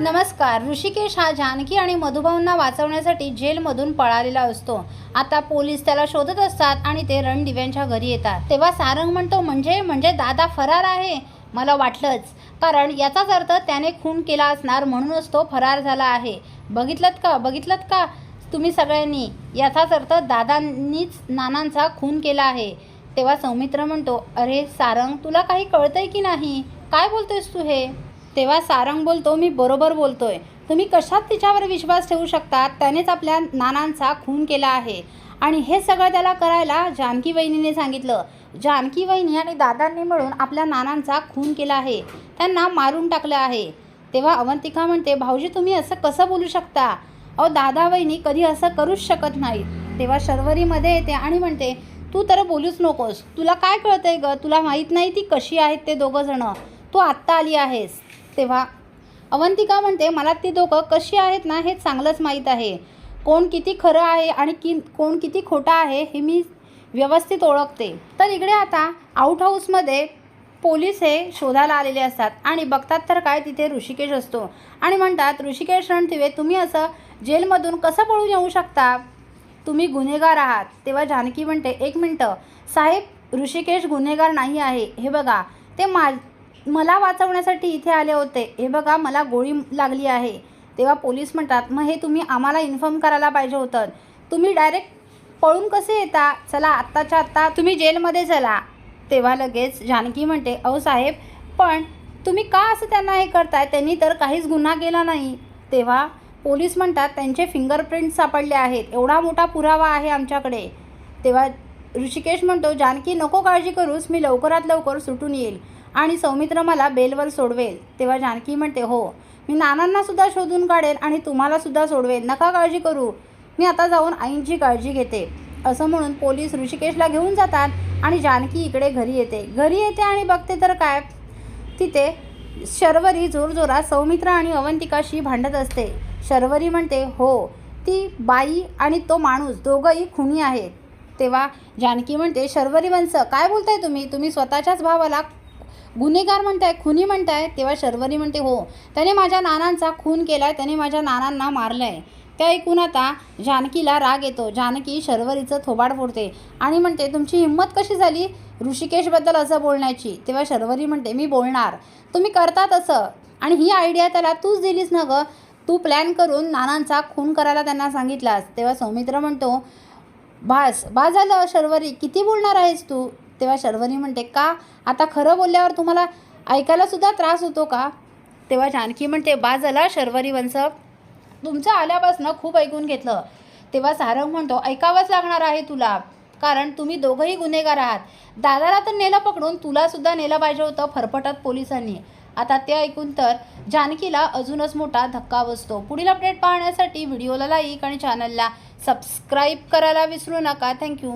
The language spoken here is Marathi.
नमस्कार ऋषिकेश हा जानकी आणि मधुभाऊंना वाचवण्यासाठी जेलमधून पळालेला असतो. आता पोलीस त्याला शोधत असतात आणि ते रणदिव्यांच्या घरी येतात. तेव्हा सारंग म्हणतो म्हणजे म्हणजे दादा फरार आहे? मला वाटलंच. कारण याचाच अर्थ त्याने खून केला असणार म्हणूनच तो फरार झाला आहे. बघितलं का? बघितलं का तुम्ही सगळ्यांनी? याचाच अर्थ दादांनीच नानांचा खून केला आहे. तेव्हा सौमित्र म्हणतो अरे सारंग तुला काही कळतंय की नाही? काय बोलतोयस तू हे? तेव्हा सारंग बोलतो मी बरोबर बोलतोय. तुम्ही कशात तिच्यावर विश्वास ठेवू शकता त्यानेच आपल्या नानांचा खून केला आहे. आणि हे सगळं त्याला करायला जानकी वहिनीने सांगितलं. जानकी वहिनी आणि दादांनी मिळून आपल्या नानांचा खून केला आहे. त्यांना मारून टाकलं आहे. तेव्हा अवंतिका म्हणते भाऊजी तुम्ही असं कसं बोलू शकता? अहो दादा वहिनी कधी असं करूच शकत नाहीत. तेव्हा शर्वरीमध्ये येते आणि म्हणते तू तर बोलूच नकोस. तुला काय कळतंय ग? तुला माहीत नाही ती कशी आहेत ते दोघंजणं तू आत्ता आली आहेस. तेव्हा. अवंतिका म्हणते मला ती दोघं कशी आहेत ना हे चांगलंच माहीत आहे. कोण किती खरं आहे आणि की कोण किती खोटं आहे हे मी व्यवस्थित ओळखते. तर इकडे आता आउट हाऊसमध्ये पोलीस हे शोधायला आलेले असतात आणि बघतात तर काय तिथे ऋषिकेश असतो. आणि म्हणतात ऋषिकेश रणथिवे तुम्ही असं जेलमधून कसं पळून येऊ शकता? तुम्ही गुन्हेगार आहात. तेव्हा जानकी म्हणते एक मिनटं साहेब ऋषिकेश गुन्हेगार नाही आहे. हे बघा ते मा मला वाचवण्यासाठी इथे आले होते. हे बघा मला गोळी लागली आहे. तेव्हा पोलीस म्हणतात मग हे तुम्ही आम्हाला इन्फॉर्म करायला पाहिजे होतं. तुम्ही डायरेक्ट पळून कसे येता? चला आत्ताच्या आत्ता तुम्ही जेलमध्ये चला. तेव्हा लगेच जानकी म्हणते अहो साहेब पण तुम्ही का असं त्यांना हे करताय? त्यांनी तर काहीच गुन्हा केला नाही. तेव्हा पोलीस म्हणतात त्यांचे फिंगरप्रिंट सापडले आहेत. एवढा मोठा पुरावा आहे आमच्याकडे. तेव्हा ऋषिकेश म्हणतो जानकी नको काळजी करूस. मी लवकरात लवकर सुटून येईल. आणि सौमित्र मला बेलवर सोडवेल. तेव्हा जानकी म्हणते हो मी नानांनासुद्धा शोधून काढेल आणि तुम्हालासुद्धा सोडवेल. नका काळजी करू. मी आता जाऊन आईंची काळजी घेते. असं म्हणून पोलीस ऋषिकेशला घेऊन जातात आणि जानकी इकडे घरी येते. घरी येते आणि बघते तर काय? तिथे शर्वरी जोरजोरात सौमित्र आणि अवंतिकाशी भांडत असते. शर्वरी म्हणते हो ती बाई आणि तो माणूस दोघंही खुनी आहेत. तेव्हा जानकी म्हणते शर्वरी वंश काय बोलताय तुम्ही? तुम्ही स्वतःच्याच भावाला गुन्हेगार म्हणताय खुनी म्हणताय तेव्हा शर्वरी म्हणते हो. त्याने माझ्या नानांचा खून केलाय त्याने माझ्या नानांना मारल्या. आहे त्या ऐकून आता जानकीला राग येतो. जानकी शर्वरीचं थोबाड फोडते आणि म्हणते तुमची हिंमत कशी झाली ऋषिकेशबद्दल असं बोलण्याची? तेव्हा शर्वरी म्हणते मी बोलणार. तुम्ही करतात असं. आणि ही आयडिया त्याला तूच दिलीस ना गं? तू प्लॅन करून नानांचा खून करायला त्यांना सांगितलास. तेव्हा सौमित्र म्हणतो बास बा झालं शर्वरी. किती बोलणार आहेस तू? तेव्हा शर्वरी म्हणते का? आता खरं बोलल्यावर तुम्हाला ऐकायला सुद्धा त्रास होतो का? तेव्हा जानकी म्हणते बा झाला शर्वरी वंश. तुमचं आल्यापासनं खूप ऐकून घेतलं. तेव्हा सारंग म्हणतो ऐकावंच लागणार आहे तुला कारण तुम्ही दोघंही गुन्हेगार आहात. दादाला तर नेलं पकडून तुलासुद्धा नेलं पाहिजे होतं फरफटत पोलिसांनी. आता ते ऐकून तर जानकीला अजूनच मोठा धक्का बसतो. पुढील अपडेट पाहण्यासाठी व्हिडिओला लाईक आणि चॅनलला सबस्क्राईब करायला विसरू नका. थँक्यू